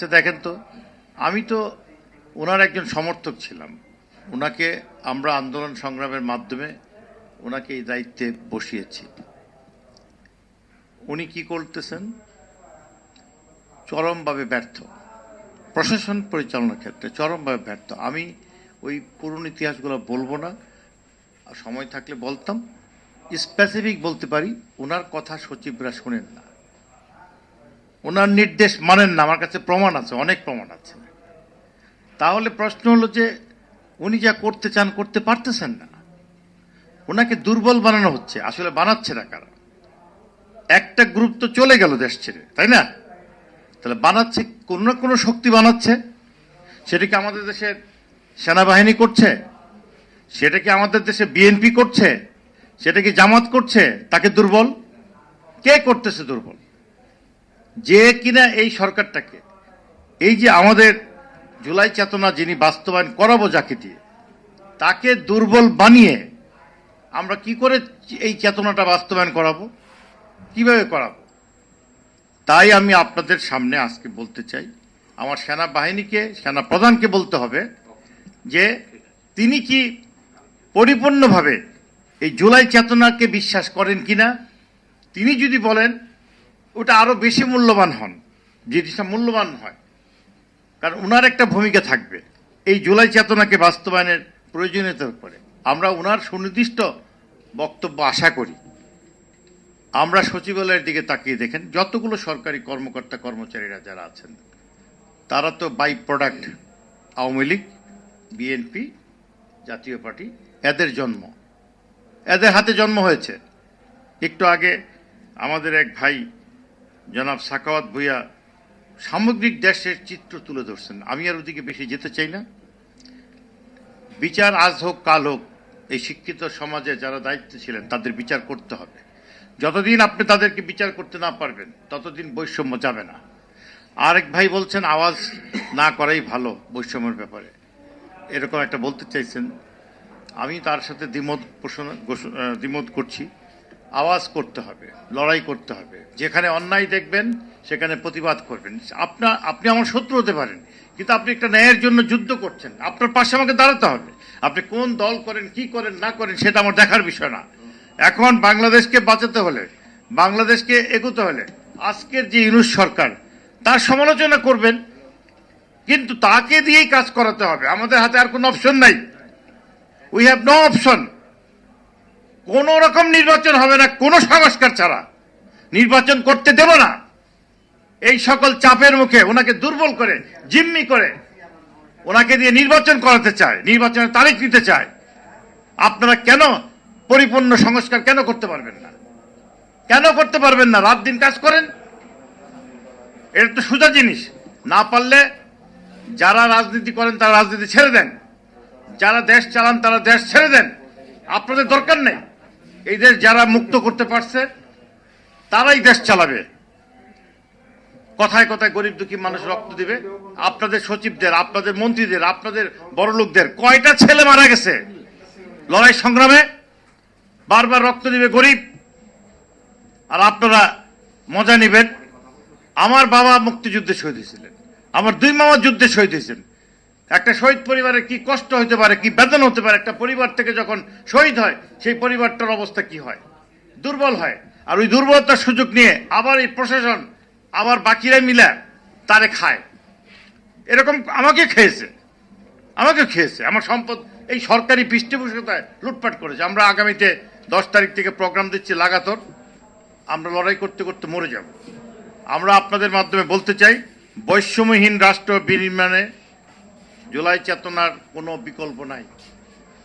আচ্ছা দেখেন তো, আমি তো ওনার একজন সমর্থক ছিলাম। ওনাকে আমরা আন্দোলন সংগ্রামের মাধ্যমে ওনাকে এই দায়িত্বে বসিয়েছি। উনি কি করতেছেন? চরমভাবে ব্যর্থ। প্রশাসন পরিচালনার ক্ষেত্রে চরমভাবে ব্যর্থ। আমি ওই পুরনো ইতিহাসগুলো বলব না সময় থাকলে বলতাম। স্পেসিফিক বলতে পারি, ওনার কথা সচিবরা শোনেন না। ওনার নির্দেশ মানেন না, আমার কাছে প্রমাণ আছে, অনেক প্রমাণ আছে। তাহলে প্রশ্ন হলো যে, উনি যা করতে চান, করতে পারতেছেন না। ওনাকে দুর্বল বানানো হচ্ছে, আসলে বানাচ্ছে না কারা? একটা গ্রুপ তো চলে গেল দেশ ছেড়ে, তাই না? তাহলে বানাচ্ছে, কোনো না কোনো শক্তি বানাচ্ছে। সেটা কি আমাদের দেশের সেনাবাহিনী করছে? সেটা কি আমাদের দেশে বিএনপি করছে? সেটা কি জামাত করছে? তাকে দুর্বল? কে করতেছে দুর্বল? যে কিনা এই সরকারটাকে, এই যে আমাদের জুলাই চেতনা যিনি বাস্তবায়ন করাবো যাকে দিয়ে, তাকে দুর্বল বানিয়ে আমরা কি করে এই চেতনাটা বাস্তবায়ন করাবো? কীভাবে করাবো? তাই আমি আপনাদের সামনে আজকে বলতে চাই। আমার সেনাবাহিনীকে সেনা প্রধানকে বলতে হবে যে তিনি কি পরিপূর্ণভাবে এই জুলাই চেতনাকে বিশ্বাস করেন কিনা? তিনি যদি বলেন ওটা আরও বেশি মূল্যবান হন জিনিসটা মূল্যবান হয়। কারণ ওনার একটা ভূমিকা থাকবে। এই জুলাই চেতনাকে বাস্তবায়নের প্রয়োজনীয়তার উপরে। আমরা ওনার সুনির্দিষ্ট বক্তব্য আশা করি। আমরা সচিবালয়ের দিকে তাকিয়ে দেখেন, যতগুলো সরকারি কর্মকর্তা, কর্মচারীরা যারা আছেন, তারা তো by product Awami League, BNP, Jatiya party, এদের জন্ম। এদের হাতে জন্ম হয়েছে। একটু আগে আমাদের এক ভাই জনাব সাকাওয়াত ভুইয়া সামগ্রিক দেশের চিত্র তুলে ধরছেন। আমি আর ওদিকে বেশি যেতে চাই না। বিচার আজ হোক, কাল হোক, এই শিক্ষিত সমাজে যারা দায়িত্ব ছিলেন, তাদের বিচার করতে হবে। যতদিন আপনি তাদেরকে বিচার করতে না পারবেন, ততদিন বৈষম্য যাবে না। আরেক ভাই বলছেন, আওয়াজ না করাই ভালো বৈষম্যের ব্যাপারে। এরকম একটা বলতে চাইছেন। আমি তার সাথে দ্বিমত পোষণ দ্বিমত করছি। আওয়াজ করতে হবে, লড়াই করতে হবে। যেখানে অন্যায় দেখবেন, সেখানে প্রতিবাদ করবেন। আপনার আপনি আমার শত্রু হতে পারেন, কিন্তু আপনি একটা ন্যায়ের জন্য যুদ্ধ করছেন। আপনার পাশে আমাকে দাঁড়াতে হবে। আপনি কোন দল করেন, কি করেন, না করেন, সেটা আমার দেখার বিষয় না। এখন বাংলাদেশকে বাঁচাতে হলে, বাংলাদেশকে এগোতে হলে, আজকের যে ইউনুস সরকার, তার সমালোচনা করবেন, কিন্তু তাকে দিয়েই কাজ করাতে হবে। আমাদের হাতে আর কোনো অপশন নাই। উই হ্যাভ নো অপশন কোন রকম নির্বাচন হবে না, কোনো সংস্কার ছাড়া। নির্বাচন করতে দেব না। এই সকল চাপের মুখে ওনাকে দুর্বল করে, জিম্মি করে ওনাকে দিয়ে নির্বাচন করাতে চায়, নির্বাচনের তারিখ নিতে চায়। আপনারা কেন পরিপূর্ণ সংস্কার কেন করতে পারবেন না? কেন করতে পারবেন না? রাত দিন কাজ করেন। এটা তো সোজা জিনিস। না পারলে যারা রাজনীতি করেন তারা রাজনীতি ছেড়ে দেন। যারা দেশ চালান তারা দেশ ছেড়ে দেন। আপনাদের দরকার নেই। এই দেশ যারা মুক্ত করতে পারছে, তারাই দেশ চালাবে। কথায় কথায় গরিব দুঃখী মানুষ রক্ত দিবে। আপনাদের সচিবদের, আপনাদের মন্ত্রীদের, আপনাদের বড় লোকদের কয়টা ছেলে মারা গেছে? লড়াই সংগ্রামে বারবার রক্ত দিবে গরিব। আর আপনারা মজা নেবেন। আমার বাবা মুক্তিযুদ্ধে শহীদ হয়েছিলেন। আমার দুই মামা যুদ্ধে শহীদ হয়েছেন। একটা শহীদ পরিবারের কি কষ্ট হতে পারে, কি বেদন হতে পারে? একটা পরিবার থেকে যখন শহীদ হয়, সেই পরিবারটার অবস্থা কি হয়? দুর্বল হয়। আর ওই দুর্বলতার সুযোগ নিয়ে আবার এই প্রশাসন, আবার বাকিরা মিলে তারে খায়। এরকম আমাকে খেয়েছে। আমাকে খেয়েছে। আমার সম্পদ এই সরকারি পৃষ্ঠপোষকতায় লুটপাট করেছে। আমরা আগামীতে দশ তারিখ থেকে প্রোগ্রাম দিচ্ছি লাগাতর। আমরা লড়াই করতে করতে মরে যাব। আমরা আপনাদের মাধ্যমে বলতে চাই, বৈষম্যহীন রাষ্ট্র বিনির্মাণে জুলাই চেতনার কোনো বিকল্প নাই।